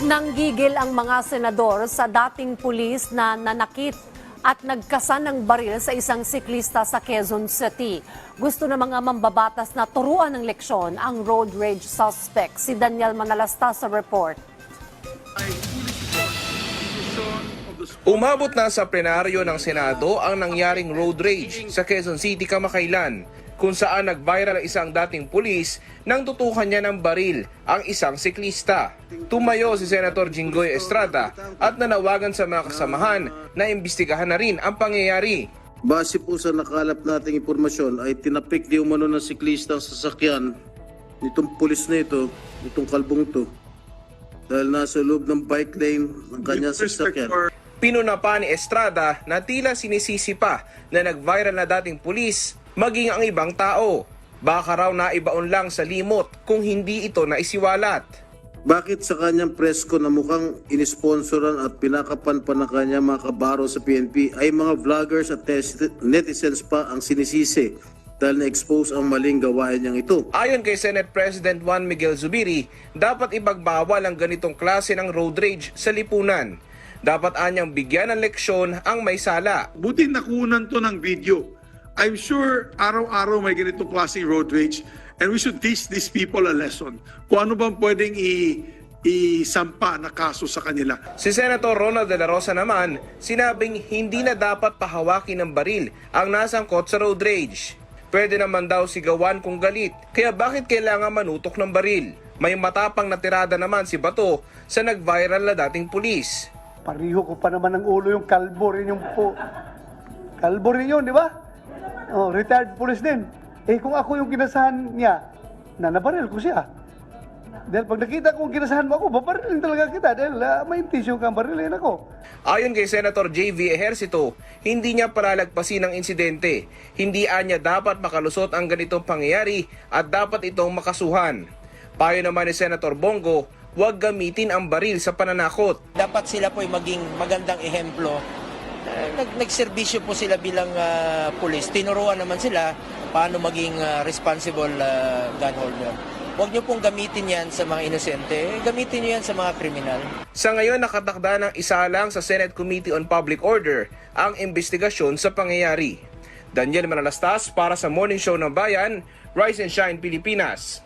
Nanggigil ang mga senador sa dating pulis na nanakit at nagkasan ng baril sa isang siklista sa Quezon City. Gusto ng mga mambabatas na turuan ng leksyon ang road rage suspect. Si Daniel Manalasta sa report. Umabot na sa plenaryo ng Senado ang nangyaring road rage sa Quezon City kamakailan kung saan nag-viral ang isang dating pulis nang tutukan niya ng baril ang isang siklista. Tumayo si Senator Jinggoy Estrada at nanawagan sa mga kasamahan na imbestigahan na rin ang pangyayari. Base po sa nakalap nating impormasyon ay tinapik di umano ng siklista ang sasakyan nitong pulis na ito, nitong kalbong to. Dahil nasa loob ng bike lane ng kanyang sasakyan. Pinuna pa ni Estrada na tila sinisisi pa na nag-viral na dating pulis maging ang ibang tao. Baka raw naibaon lang sa limot kung hindi ito naisiwalat. Bakit sa kanyang presko na mukhang inisponsoran at pinakapan pa ng kanyang mga kabaro sa PNP ay mga vloggers at netizens pa ang sinisisi dahil na-expose ang maling gawain niyang ito. Ayon kay Senate President Juan Miguel Zubiri, dapat ipagbawal ang ganitong klase ng road rage sa lipunan. Dapat anyang bigyan ng leksyon ang may sala. Buti nakunan to ng video. I'm sure araw-araw may ganitong klaseng road rage and we should teach these people a lesson. Kung ano bang pwedeng i isampa na kaso sa kanila. Si Senator Ronald De La Rosa naman, sinabing hindi na dapat pahawakin ng baril ang nasangkot sa road rage. Pwede naman daw sigawan kung galit, kaya bakit kailangan manutok ng baril? May matapang na tirada naman si Bato sa nag-viral na dating pulis. Pariho ko pa naman ng ulo yung kalbo rin yung po. Kalbo rin yun, di ba? Oh, retired police din. Eh kung ako yung kinasahan niya, na nabaril ko siya. Dahil pag nakita kong kinasahan mo ako, babarilin talaga kita dahil uh, may intention kang ako. Ayon kay Senator J.V. Ejercito, hindi niya palalagpasin ang insidente. Hindi anya dapat makalusot ang ganitong pangyayari at dapat itong makasuhan. Payo naman ni Senator Bongo, huwag gamitin ang baril sa pananakot. dapat sila po ay maging magandang ehemplo. Eh, Nag nagserbisyo po sila bilang ah, pulis. Tinuruan naman sila paano maging ah, responsible ah, gun holder. Huwag niyo pong gamitin yan sa mga inosente. Eh, Gamitin niyo yan sa mga kriminal. Sa ngayon nakatakda ng isa lang sa Senate Committee on Public Order ang investigasyon sa pangyayari. Daniel Manalastas para sa Morning Show ng Bayan, Rise and Shine Pilipinas.